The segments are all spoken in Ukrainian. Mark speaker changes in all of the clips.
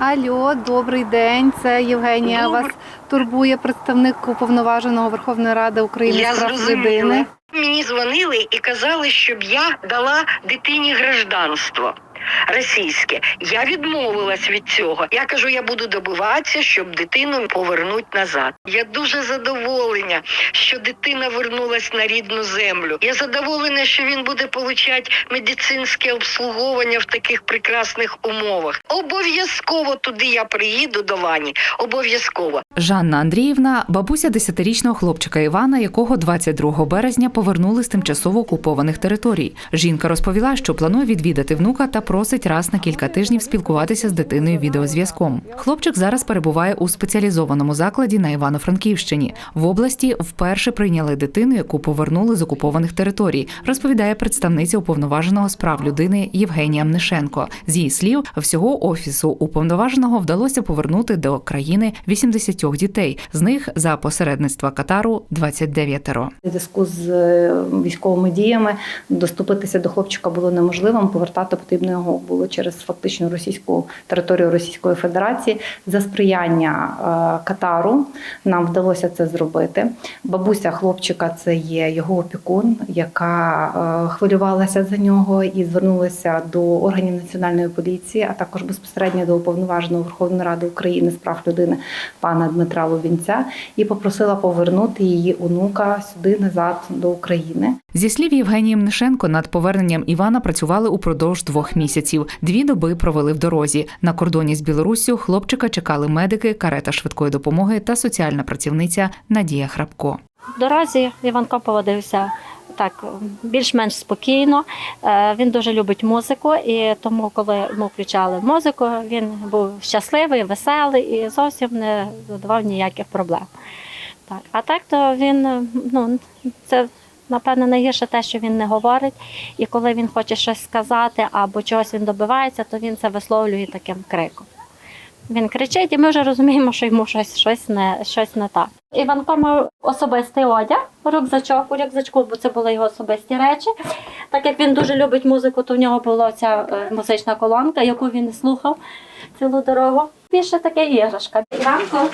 Speaker 1: Алло, добрий день. Це Євгенія.
Speaker 2: Добрий.
Speaker 1: Вас турбує представник уповноваженого Верховної Ради України
Speaker 2: Я
Speaker 1: з прав людини.
Speaker 2: Мені дзвонили і казали, щоб я дала дитині гражданство. Російське, я відмовилась від цього. Я кажу, я буду добиватися, щоб дитину повернуть назад. Я дуже задоволена, що дитина вернулась на рідну землю. Я задоволена, що він буде отримати медицинське обслуговування в таких прекрасних умовах. Обов'язково туди я приїду до Вані. Обов'язково.
Speaker 3: Жанна Андріївна, бабуся 10-річного хлопчика Івана, якого 22 березня повернули з тимчасово окупованих територій. Жінка розповіла, що планує відвідати внука та просить раз на кілька тижнів спілкуватися з дитиною відеозв'язком. Хлопчик зараз перебуває у спеціалізованому закладі на Івано-Франківщині. В області вперше прийняли дитину, яку повернули з окупованих територій, розповідає представниця уповноваженого з прав людини Євгенія Мнишенко. З її слів, всього офісу уповноваженого вдалося повернути до країни 80 дітей. З них за посередництва Катару 29.
Speaker 4: У зв'язку з е, військовими діями доступитися до хлопчика було неможливим. Повертати потрібно його було через фактично російську територію Російської Федерації. За сприяння е, Катару нам вдалося це зробити. Бабуся хлопчика це є його опікун, яка е, хвилювалася за нього і звернулася до органів національної поліції, а також безпосередньо до уповноваженого Верховної Ради України з прав людини пана Дмитра Лубінця і попросила повернути її онука сюди назад до України.
Speaker 3: Зі слів Євгенії Мнишенко, над поверненням Івана працювали упродовж двох місяців. Дві доби провели в дорозі. На кордоні з Білоруссю хлопчика чекали медики, карета швидкої допомоги та соціальна працівниця Надія Храпко.
Speaker 5: В дорозі Іванко поводився так більш-менш спокійно. Е, Він дуже любить музику, і тому, коли ми включали музику, він був щасливий, веселий і зовсім не задавав ніяких проблем. Так. А так то він ну, це. Напевно, найгірше те, що він не говорить, і коли він хоче щось сказати або чогось він добивається, то він це висловлює таким криком. Він кричить, і ми вже розуміємо, що йому щось, щось, не, щось не так. Іванко мав особистий одяг, рюкзачок у рюкзачку, бо це були його особисті речі. Так як він дуже любить музику, то в нього була ця е, музична колонка, яку він слухав цілу дорогу. Більше таке іграшка. Іванко,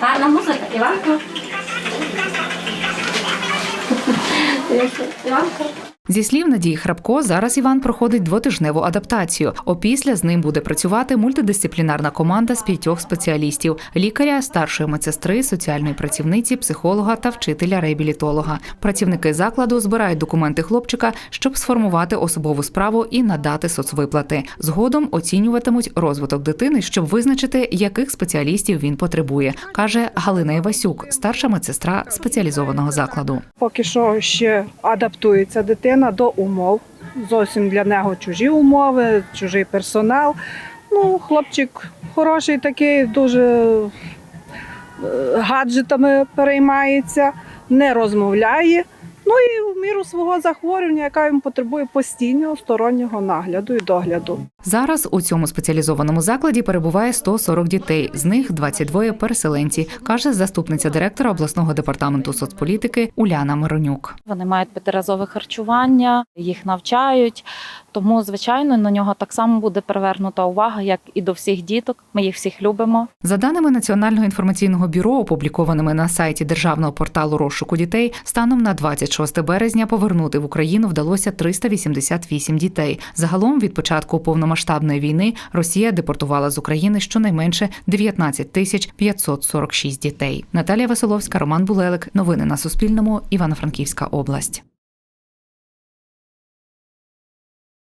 Speaker 5: гарна музика, Іванко.
Speaker 3: Зі слів Надії Храпко, зараз Іван проходить двотижневу адаптацію. Опісля з ним буде працювати мультидисциплінарна команда з п'ятьох спеціалістів: лікаря, старшої медсестри, соціальної працівниці, психолога та вчителя-реабілітолога. Працівники закладу збирають документи хлопчика, щоб сформувати особову справу і надати соцвиплати. Згодом оцінюватимуть розвиток дитини, щоб визначити, яких спеціалістів він потребує, каже Галина Івасюк, старша медсестра спеціалізованого закладу.
Speaker 6: Поки що ще адаптується дитина до умов. Зовсім для нього чужі умови, чужий персонал. Ну, хлопчик хороший такий, дуже е, гаджетами переймається, не розмовляє. Ну і в міру свого захворювання, яка їм потребує постійного стороннього нагляду і догляду.
Speaker 3: Зараз у цьому спеціалізованому закладі перебуває 140 дітей, з них 22 переселенці, каже заступниця директора обласного департаменту соцполітики Уляна Миронюк.
Speaker 7: Вони мають п'ятиразове харчування, їх навчають. Тому, звичайно, на нього так само буде привернута увага, як і до всіх діток. Ми їх всіх любимо.
Speaker 3: За даними Національного інформаційного бюро, опублікованими на сайті державного порталу розшуку дітей, станом на 26 березня повернути в Україну вдалося 388 дітей. Загалом від початку повномасштабної війни Росія депортувала з України щонайменше 19 тисяч 546 дітей. Наталія Василовська, Роман Булелик. Новини на Суспільному. Івано-Франківська область.